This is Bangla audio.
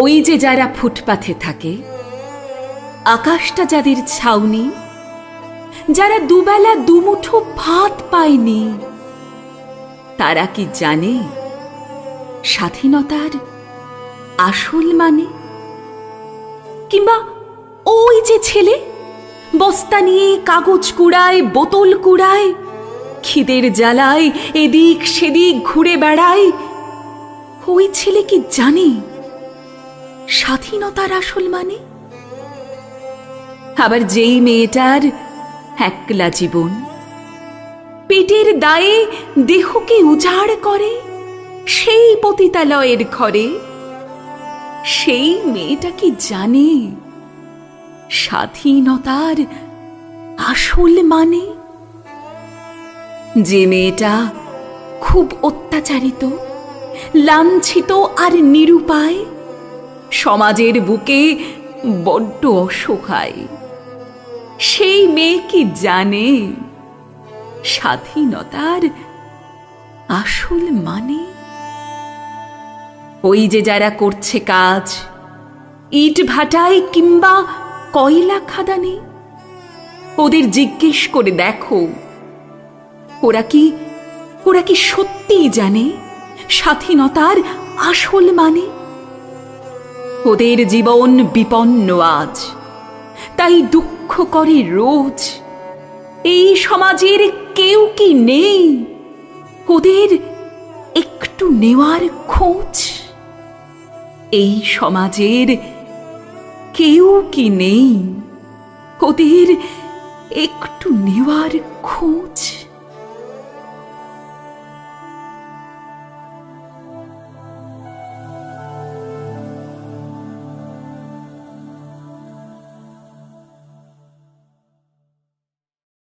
ওই যে যারা ফুটপাথে থাকে, আকাশটা যাদের ছাউনি, যারা দুবেলা দুমুঠো ভাত পায়নি, তারা কি জানে স্বাধীনতার আসল মানে? কিংবা ওই যে ছেলে, বস্তা নিয়ে কাগজ কুড়ায়, বোতল কুড়ায়, খিদের জ্বালায়, এদিক সেদিক ঘুরে বেড়ায়, ওই ছেলে কি জানে? স্বাধীনতার আসল মানে? আবার যেই মেয়েটার একলা জীবন? পেটের দায়ে দেহকে উজাড় করে? সেই পতিতালয়ের ঘরে? সেই মেয়েটা কি জানে স্বাধীনতার আসল মানে? যে মেয়েটা খুব অত্যাচারিত, লাঞ্ছিত আর নিরুপায় সমাজের বুকে বড্ড অসহায়। সেই মেয়ে কি জানে? স্বাধীনতার আসল মানে? ওই যে যারা করছে কাজ, ইট ভাটায় কিংবা কয়লা খাদানে? ওদের জিজ্ঞেস করে দেখো। ওরা কি ওরা কি সত্যিই জানে স্বাধীনতার আসল মানে? ওদের জীবন বিপন্ন আজ। তাই দুঃখ করে রোজ। এই সমাজের কেউ কি নেই? ওদের একটু নেওয়ার খোঁজ। এই সমাজের কেউ কি নেই? ওদের একটু নেওয়ার খোঁজ।